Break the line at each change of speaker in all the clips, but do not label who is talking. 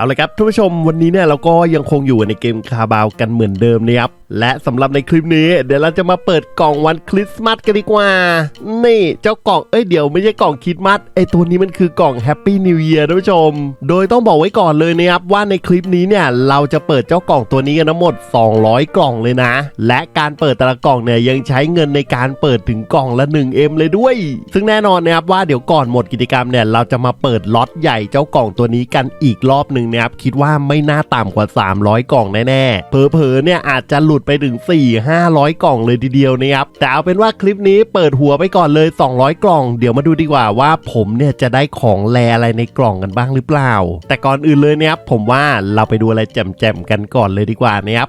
เอาละครับท่านผู้ชมวันนี้เนี่ยเราก็ยังคงอยู่ในเกมคาบาวกันเหมือนเดิมนะครับและสำหรับในคลิปนี้ เดี๋ยวเราจะมาเปิดกล่องวันคริสต์มาสกันดีกว่า นี่เจ้ากล่องเอ้ยเดี๋ยวไม่ใช่กล่องคริสต์มาสไอตัวนี้มันคือกล่องแฮปปี้นิว e ย r ท่านผู้ชม โดยต้องบอกไว้ก่อนเลยนะครับว่าในคลิปนี้เนี่ยเราจะเปิดเจ้ากล่องตัวนี้กันทั้งหมด 200 กล่องเลยนะ และการเปิดแต่ละกล่องเนี่ยยังใช้เงินในการเปิดถึงกล่องละ 1M เลยด้วย ซึ่งแน่นอนนะครับว่าเดี๋ยวก่อนหมดกิจกรรมเนี่ยเราจะมาเปิดล็อตใหญ่เจ้ากล่องตัวนี้กันอีกรอบหนึ่งนะครับคิดว่าไม่น่าต่ำกว่า 300 กล่องแน่ๆ เผลอๆเนี่ยอาจจะหลุดไปถึง 4 500 กล่องเลยทีเดียวนะครับแต่เอาเป็นว่าคลิปนี้เปิดหัวไปก่อนเลย 200 กล่อง เดี๋ยวมาดูดีกว่าว่าผมเนี่ยจะได้ของแลอะไรในกล่องกันบ้างหรือเปล่า แต่ก่อนอื่นเลยนะครับผมว่าเราไปดูอะไรแจ่มๆกันก่อนเลยดีกว่านะครับ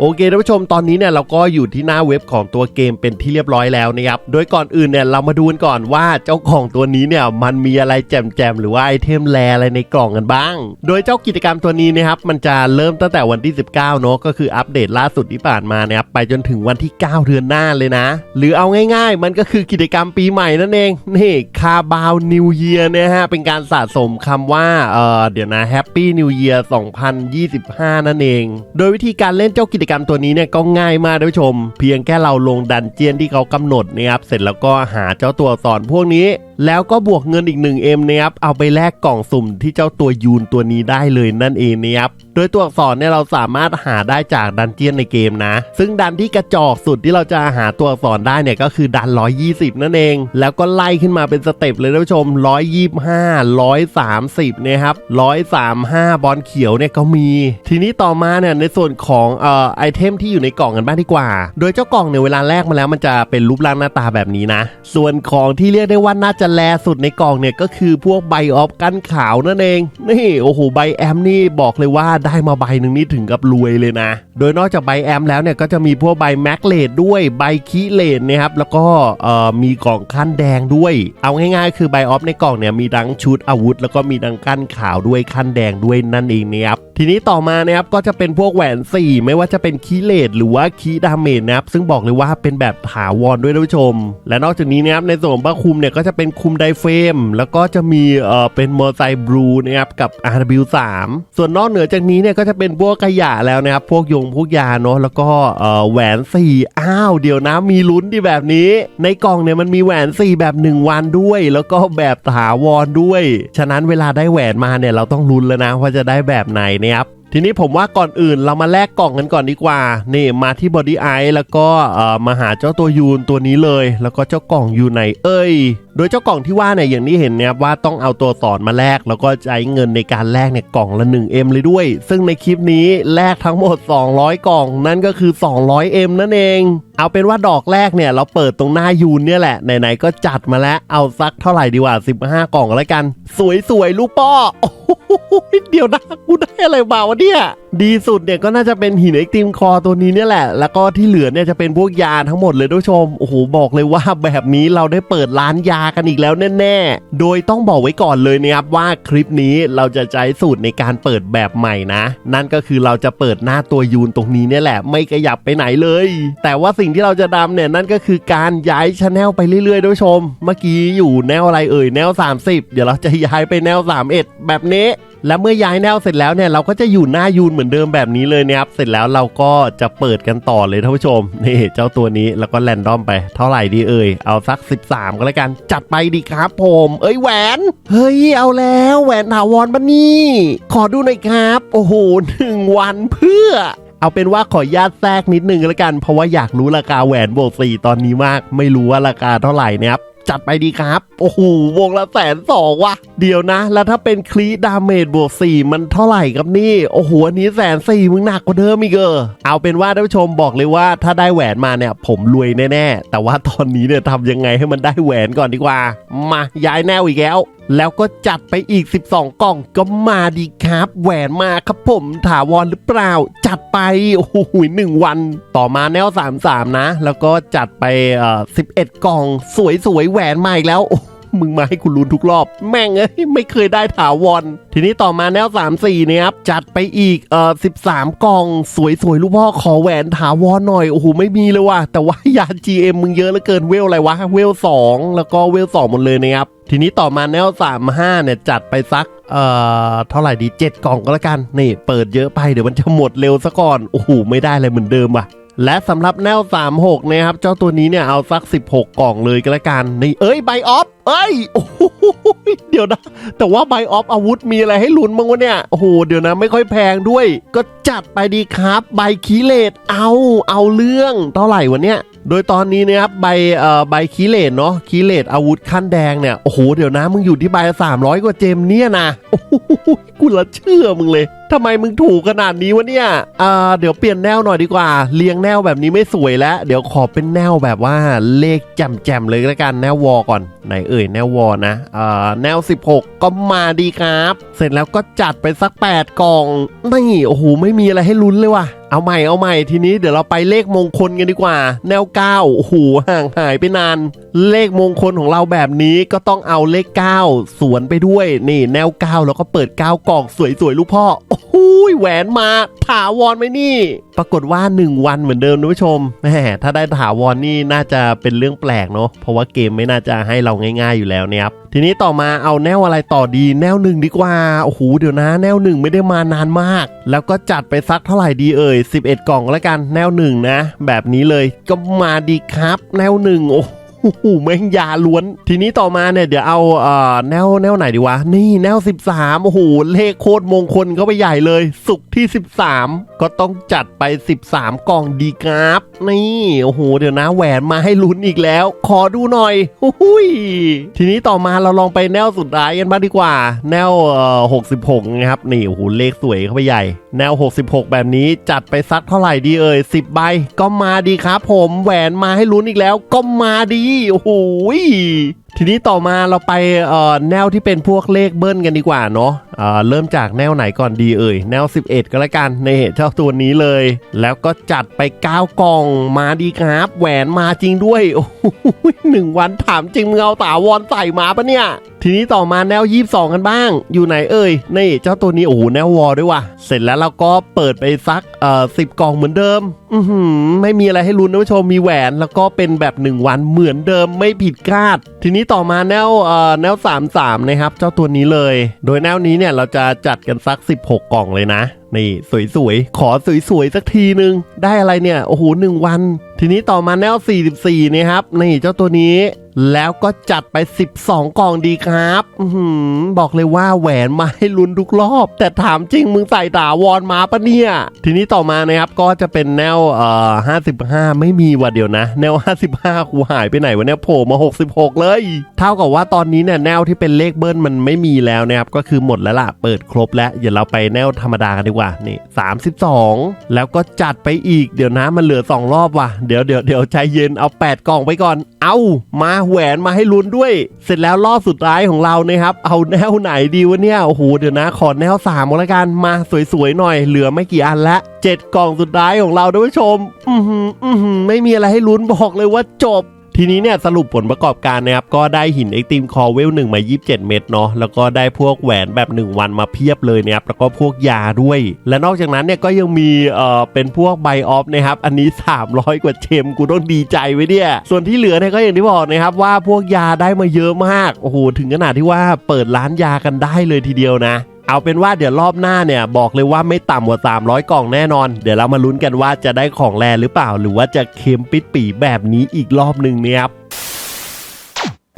โอเคท่านผู้ชมตอนนี้เนี่ยเราก็อยู่ที่หน้าเว็บของตัวเกมเป็นที่เรียบร้อยแล้วนะครับ โดยก่อนอื่นเนี่ยเรามาดูกันก่อนว่าเจ้าของตัวนี้เนี่ยมันมีอะไรแจมๆหรือว่าไอเทมแรอะไรในกล่องกันบ้าง โดยเจ้ากิจกรรมตัวนี้นะครับมันจะเริ่มตั้งแต่วันที่ 19เนาะก็คืออัปเดตล่าสุดที่ผ่านมานะครับไปจนถึงวันที่ 9 เดือนหน้าเลยนะ หรือเอาง่าย ๆ มันก็คือกิจกรรมปีใหม่นั่นเองนี่คาบาวนิวเยียร์นะฮะเป็นการสะสมคำว่าเออเดี๋ยวนะแฮปปี้นิวเยียร์2025 นั่นเอง โดยวิธีการเล่นเจ้ากิจกรรมตัวนี้เนี่ยก็ง่ายมากท่านผู้ชม เพียงแค่เราลงดันเจียนที่เขากำหนดนะครับเสร็จแล้วก็หาเจ้าตัวสอนพวกนี้แล้วก็บวกเงินอีก 1M นะครับ เอาไปแลกกล่องสุ่มที่เจ้าตัวยูนตัวนี้ได้เลยนั่นเองนะครับ โดยตัวอักษรเนี่ยเราสามารถหาได้จากดันเจียนในเกมนะ ซึ่งดันที่กระจอกสุดที่เราจะหาตัวอักษรได้เนี่ยก็คือดัน 120 นั่นเอง แล้วก็ไล่ขึ้นมาเป็นสเต็ปเลยท่านผู้ชม 125 130 นะครับ135 บอลเขียวเนี่ยก็มี ทีนี้ต่อมาเนี่ยในส่วนของเอ่อไอเทมที่อยู่ในกล่องกันบ้างดีกว่า โดยเจ้ากล่องเนี่ยเวลาแรกมาแล้วมันจะเป็นรูปร่างหน้าตาแบบนี้นะ ส่วนของที่เรียกได้ว่าน่าจะแลสุดในกล่องเนี่ยก็คือพวกใบออฟกันขาวนั่นเอง นี่โอ้โหใบแอมนี่บอกเลยว่าได้มาใบหนึ่งนี่ถึงกับรวยเลยนะ โดยนอกจากใบแอมแล้วเนี่ยก็จะมีพวกใบแม็กเลดด้วยใบคีเลดนะครับแล้วก็เอ่อมีกล่องขั้นแดงด้วย เอาง่ายๆ คือใบออฟในกล่องเนี่ยมีทั้งชุดอาวุธ แล้วก็มีทั้งกั้นขาวด้วยขั้นแดงด้วยนั่นเองนะครับทีนี้ต่อมานะครับก็จะเป็นพวกแหวน 4 ไม่ว่าจะเป็นคีเลดหรือว่าคีดาเมจนะครับซึ่งบอกเลยว่าเป็นแบบถาวรด้วยท่านผู้ชม และนอกจากนี้นะครับในส่วนของผ้าคุมเนี่ยก็จะเป็นคุมไดเฟรมแล้วก็จะมีเอ่อเป็นมอไซค์บลูนะครับกับ RW3 ส่วนนอกเหนือจากนี้เนี่ยก็จะเป็นพวกขยะแล้วนะครับพวกยงพวกยาเนาะแล้วก็เอ่อแหวน 4 อ้าวเดี๋ยวนะมีลุ้นดีแบบนี้ ในกล่องเนี่ยมันมีแหวน 4 แบบ 1 วันด้วย แล้วก็แบบถาวรด้วย ฉะนั้นเวลาได้แหวนมาเนี่ยเราต้องลุ้นแล้วนะว่าจะได้แบบไหนนะครับทีนี้ผมว่าก่อนอื่นเรามาแลกกล่องกันก่อนดีกว่า นี่มาที่บอดี้ไอแล้วก็มาหาเจ้าตัวยูนตัวนี้เลย แล้วก็เจ้ากล่องอยู่ไหนเอ้ย โดยเจ้ากล่องที่ว่าเนี่ยอย่างที่เห็นเนี่ยว่าต้องเอาตัวสอนมาแลกแล้วก็ใช้เงินในการแลกเนี่ยกล่องละ 1M เลยด้วย ซึ่งในคลิปนี้แลกทั้งหมด 200 กล่องนั่นก็คือ 200M นั่นเอง เอาเป็นว่าดอกแรกเนี่ยเราเปิดตรงหน้ายูนเนี่ยแหละไหนๆก็จัดมาแล้วเอาสักเท่าไหร่ดีกว่า 15 กล่องแล้วกัน สวยๆลูกป้อเดี๋ยวนะกูได้อะไรมาวะเนี่ยดีสุดเนี่ยก็น่าจะเป็นหินเอ็กติมคอตัวนี้เนี่ยแหละ แล้วก็ที่เหลือเนี่ยจะเป็นพวกยาทั้งหมดเลยทุกชมโอ้โหบอกเลยว่าแบบนี้เราได้เปิดร้านยาากันอีกแล้วแน่ๆ โดยต้องบอกไว้ก่อนเลยนะครับว่าคลิปนี้เราจะใช้สูตรในการเปิดแบบใหม่นะ นั่นก็คือเราจะเปิดหน้าตัวยูนตรงนี้เนี่ยแหละไม่ขยับไปไหนเลย แต่ว่าสิ่งที่เราจะดำเนี่ยนั่นก็คือการย้ายชแนลไปเรื่อยๆด้วยชม เมื่อกี้อยู่แนวอะไรเอ่ยแนว 30 เดี๋ยวเราจะย้ายไปแนว 31 แบบนี้ และเมื่อย้ายแนวเสร็จแล้วเนี่ยเราก็จะอยู่หน้ายูนเหมือนเดิมแบบนี้เลยนะครับ เสร็จแล้วเราก็จะเปิดกันต่อเลยท่านผู้ชม นี่เจ้าตัวนี้แล้วก็แรนดอมไป เท่าไหร่ดีเอ่ย เอาสัก 13 ก็แล้วกัน จัดไปดีครับผม เอ้ยแหวน เฮ้ยเอาแล้วแหวนถาวรบันนี่ ขอดูหน่อยครับ โอ้โหหนึ่งวันเพื่อเอาเป็นว่าขอญาตแทรกนิดนึงแล้วกัน เพราะว่าอยากรู้ราคาแหวนบวกสีตอนนี้มาก ไม่รู้ว่าราคาเท่าไหร่นะครับ จัดไปดีครับ โอ้โห วงละแสนสองว่ะ เดี๋ยวนะ แล้วถ้าเป็นคลีดาเมจบวกสี่มันเท่าไหร่ครับนี่ โอ้โห อันนี้แสนสี่มึงหนักกว่าเดิมอีกเออ เอาเป็นว่าท่านผู้ชมบอกเลยว่าถ้าได้แหวนมาเนี่ย ผมรวยแน่ ๆ แต่ว่าตอนนี้เนี่ยทำยังไงให้มันได้แหวนก่อนดีกว่า มาย้ายแนวอีกแล้วแล้วก็จัดไปอีก 12 กล่องก็มาดีครับ แหวนมาครับผมถาวรหรือเปล่า จัดไป โอ้โหหนึ่งวัน ต่อมาแนว 33 นะ แล้วก็จัดไปเอ่อ11 กล่อง สวยๆแหวนมาอีกแล้วโอ้ มึงมาให้คุณลุ้นทุกรอบ แม่งเอ้ยไม่เคยได้ถาวร ทีนี้ต่อมาแนว 3 4เนี่ยครับจัดไปอีกเอ่อ13 กล่อง สวยๆ ลูกพ่อขอแหวนถาวรหน่อย โอ้โห ไม่มีเลยว่ะ แต่ว่ายาน GM มึงเยอะเหลือเกินเวลอะไรวะ เวล 2 แล้วก็เวล 2 หมดเลยนะครับ ทีนี้ต่อมาแนว 35 เนี่ย จัดไปสักเอ่อเท่าไหร่ดี 7 กล่องก็แล้วกัน นี่ เปิดเยอะไปเดี๋ยวมันจะหมดเร็วซะก่อน โอ้โหไม่ได้เลยเหมือนเดิมว่ะและสำหรับแนว 36 นะครับ เจ้าตัวนี้เนี่ยเอาสัก 16 กล่องเลยก็แล้วกัน นี่เอ้ยไบออฟ เอ้ยโอ้โหเดี๋ยวนะ แต่ว่าไบออฟอาวุธมีอะไรให้ลุ้นบ้างวะเนี่ยโอ้โหเดี๋ยวนะไม่ค่อยแพงด้วย ก็จัดไปดีครับ ใบคีเลตเอาเอาเรื่องเท่าไหร่วะเนี่ยโดยตอนนี้นะครับใบเอ่อใบคีเลตเนาะคีเลตอาวุธขั้นแดงเนี่ยโอ้โหเดี๋ยวนะมึงอยู่ที่ใบสามร้อยกว่าเจมเนี่ยนะโอ้โหกูละเชื่อมึงเลยทำไมมึงถูกขนาดนี้วะเนี่ยอ่าเดี๋ยวเปลี่ยนแนวหน่อยดีกว่า เรียงแนวแบบนี้ไม่สวยแล้ว เดี๋ยวขอเป็นแนวแบบว่าเลขแจ่มๆเลยล้วกันแนววอก่อนไหนเอยแนววอนะอ่าแนว 16 ก็มาดีครับ เสร็จแล้วก็จัดไปสัก 8 กล่อง นี่ โอ้โห ไม่มีอะไรให้ลุ้นเลยว่ะ เอาใหม่เอาใหม่ทีนี้เดี๋ยวเราไปเลขมงคลกันดีกว่า แนว9โอ้โหห่างหายไปนาน เลขมงคลของเราแบบนี้ก็ต้องเอาเลข 9 สวนไปด้วย นี่แนว9แล้วก็เปิด 9 กล่องสวยๆลูกพ่อโอ้โหแหวนมาถาวรไหมนี่ ปรากฏว่า 1 วันเหมือนเดิมนะผู้ชมแหมถ้าได้ถาวรนี่น่าจะเป็นเรื่องแปลกเนาะเพราะว่าเกมไม่น่าจะให้เราง่าย ๆอยู่แล้วเนี่ยครับ ทีนี้ต่อมาเอาแนวอะไรต่อดีแนวหนึ่งดีกว่า โอ้โห เดี๋ยวนะ แนวหนึ่งไม่ได้มานานมาก แล้วก็จัดไปสักเท่าไหร่ดีเอ่ย11 กล่องแล้วกันแนวหนึ่งนะ แบบนี้เลยก็มาดีครับ แนวหนึ่งโอ้ หแม่งยาล้วน ทีนี้ต่อมาเนี่ยเดี๋ยวเอาเอ่อแนวแนวไหนดีวะ นี่แนว 13โอ้โหเลขโคตรมงคลเข้าไปใหญ่เลย สุกที่ 13 ก็ต้องจัดไป 13 กล่องดีครับนี่โอ้โหเดี๋ยวนะแหวนมาให้ลุ้นอีกแล้ว ขอดูหน่อยหุยทีนี้ต่อมาเราลองไปแนวสุดท้ายกันบ้างดีกว่า แนวเอ่อ66นะครับนี่โอ้โหเลขสวยเข้าไปใหญ่ แนว 66 แบบนี้จัดไปสักเท่าไหร่ดีเอ่ย10 ใบ ก็มาดีครับผมแหวนมาให้ลุ้นอีกแล้วก็มาดี โอ้โหทีนี้ต่อมาเราไปเอ่อแนวที่เป็นพวกเลขเบิ้ลกันดีกว่าเนาะเอ่อเริ่มจากแนวไหนก่อนดีเอ่ยแนว 11 ก็แล้วกันในเจ้าตัวนี้เลย แล้วก็จัดไป 9 กล่องมาดีครับ แหวนมาจริงด้วยโอ้โหหนึ่งวันถามจริงมึงเอาตาวรใส่มาปะเนี่ย ทีนี้ต่อมาแนว 22 กันบ้าง อยู่ไหนเอ่ยนี่เจ้าตัวนี้โอ้โหแนววอลด้วยว่ะเสร็จแล้วเราก็เปิดไปสักเอ่อสิบกล่องเหมือนเดิม อือหือไม่มีอะไรให้ลุ้นนะผู้ชมมีแหวนแล้วก็เป็นแบบ1วันเหมือนเดิมไม่ผิดคาด ทีนี้ต่อมาแนวเอ่อแนว 33 นะครับ เจ้าตัวนี้เลย โดยแนวนี้เนี่ยเราจะจัดกันสัก 16 กล่องเลยนะนี่สวยๆ ขอสวยๆ สักทีนึง ได้อะไรเนี่ย โอ้โหหนึ่งวันทีนี้ต่อมาแนว 44 นะครับนี่เจ้าตัวนี้แล้วก็จัดไป 12 กล่องดีครับอบอกเลยว่าแหวนมาให้ลุ้นทุกรอบ แต่ถามจริงมึงใส่ถาวรมาปะเนี่ย ทีนี้ต่อมานะครับก็จะเป็นแนวเอ่อ55 ไม่มีว่ะเดี๋ยวนะ แนว 55กูหายไปไหนวะเนี่ยโผล่มา 66 เลย เท่ากับว่าตอนนี้เนี่ยแนวที่เป็นเลขเบิ้ลมันไม่มีแล้วนะครับก็คือหมดแล้วล่ะเปิดครบแล้วเดี๋ยวเราไปแนวธรรมดากันดีกว่านี่32 แล้วก็จัดไปอีกเดี๋ยวนะมันเหลือ 2 รอบว่ะเดี๋ยวเดี๋ยวเดี๋ยวใจเย็นเอา 8 กล่องไปก่อน เอามาแหวนมาให้ลุ้นด้วย เสร็จแล้วรอบสุดท้ายของเรานะครับ เอาแนวไหนดีวะเนี่ย โอ้โห เดี๋ยวนะ ขอแนว3ก็แล้วกัน มาสวยๆหน่อย เหลือไม่กี่อันละเจ็ดกล่องสุดท้ายของเราท่านผู้ชม อืมออืมไม่มีอะไรให้ลุ้นบอกเลยว่าจบ ทีนี้เนี่ยสรุปผลประกอบการนะครับก็ได้หินเอ็กตีมคอเวล1มา 27 เม็ดเนาะแล้วก็ได้พวกแหวนแบบ 1 วันมาเพียบเลยนะครับแล้วก็พวกยาด้วย และนอกจากนั้นเนี่ยก็ยังมีเอ่อเป็นพวกไบออฟนะครับอันนี้ 300 กว่าเชมกูต้องดีใจไว้เนี่ย ส่วนที่เหลือเนี่ยก็อย่างที่บอกนะครับว่าพวกยาได้มาเยอะมากโอ้โหถึงขนาดที่ว่าเปิดร้านยากันได้เลยทีเดียวนะ เอาเป็นว่าเดี๋ยวรอบหน้าเนี่ยบอกเลยว่าไม่ต่ำกว่า 300 กล่องแน่นอน เดี๋ยวเรามาลุ้นกันว่าจะได้ของแรหรือเปล่า หรือว่าจะเค็มปิดปีแบบนี้อีกรอบหนึ่งเนี่ยครับ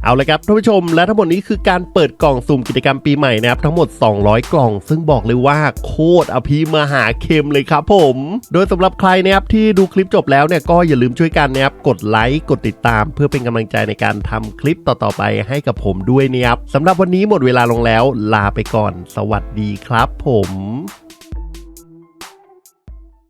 เอาเลยครับท่านผู้ชมและทั้งหมดนี้คือการเปิดกล่องสุ่มกิจกรรมปีใหม่นะครับทั้งหมด 200 กล่อง ซึ่งบอกเลยว่าโคตรอภิมหาเค็มเลยครับผม โดยสำหรับใครนะครับที่ดูคลิปจบแล้วเนี่ยก็อย่าลืมช่วยกันนะครับกดไลค์กดติดตาม เพื่อเป็นกำลังใจในการทำคลิปต่อๆไปให้กับผมด้วยนะครับสำหรับวันนี้หมดเวลาลงแล้ว ลาไปก่อน สวัสดีครับผม